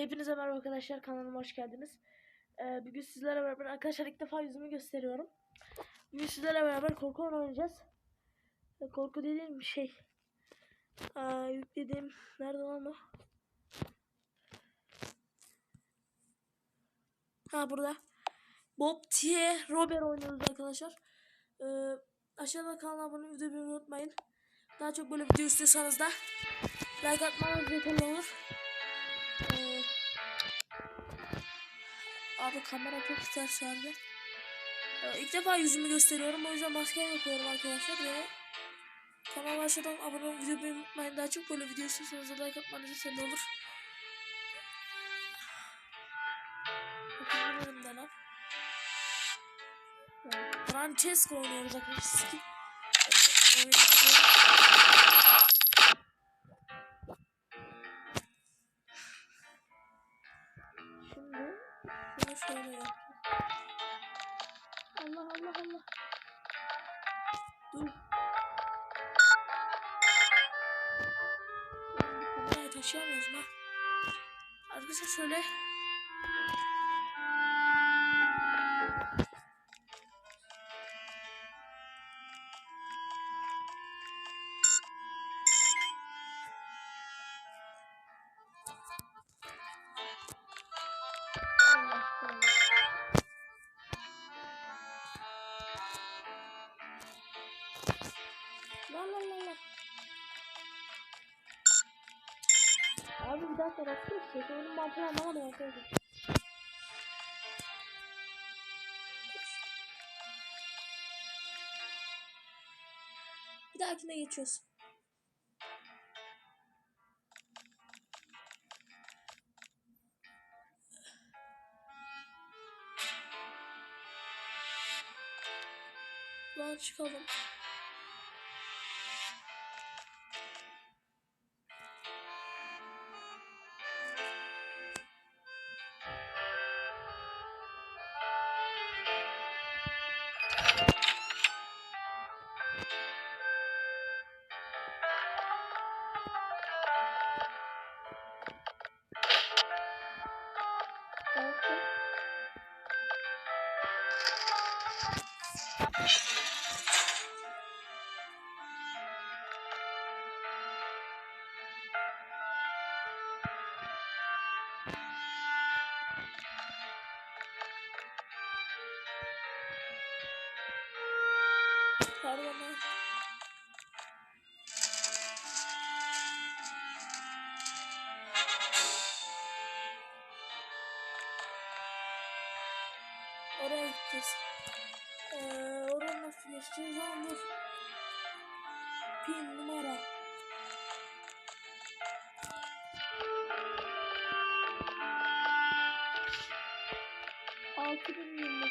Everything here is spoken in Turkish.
Hepinize merhaba arkadaşlar kanalıma hoş geldiniz. Ee, bugün sizlerle beraber arkadaşlar ilk defa yüzümü gösteriyorum. Bugün sizlerle beraber korku oyunu oynayacağız. Ee, korku dediğim bir şey. Aa, yüklediğim nerede lan o? Ha burada. Bob T. Robert oynuyoruz arkadaşlar. Ee, aşağıda kanala abone olmayı unutmayın. Daha çok böyle video istiyorsanız da like atmanız yeterli olur. Abi kamera çok ters yerde. Ee, ilk defa yüzümü gösteriyorum. O yüzden maske yapıyorum arkadaşlar. Ve kanala aşağıdan abone olup videoyu unutmayın. Daha çok böyle video istiyorsanız da like atmanız yeterli olur. Bakın bölümden lan. Ee, Francesco oynuyoruz arkadaşlar. Skin. Allah Allah Allah. Dur. Kamerayı taşıyamıyoruz ha. Arkadaşlar şöyle. Abi bir dakika nasıl geçecek? Oyunun mantığını anlamadım arkadaşlar. Bir dahakine geçiyoruz. Lan çıkalım. Okay. Pardon. Oraya gideceğiz. Ee, oraya nasıl geçeceğiz? Dur. Pin numara. Altı bin yirmi.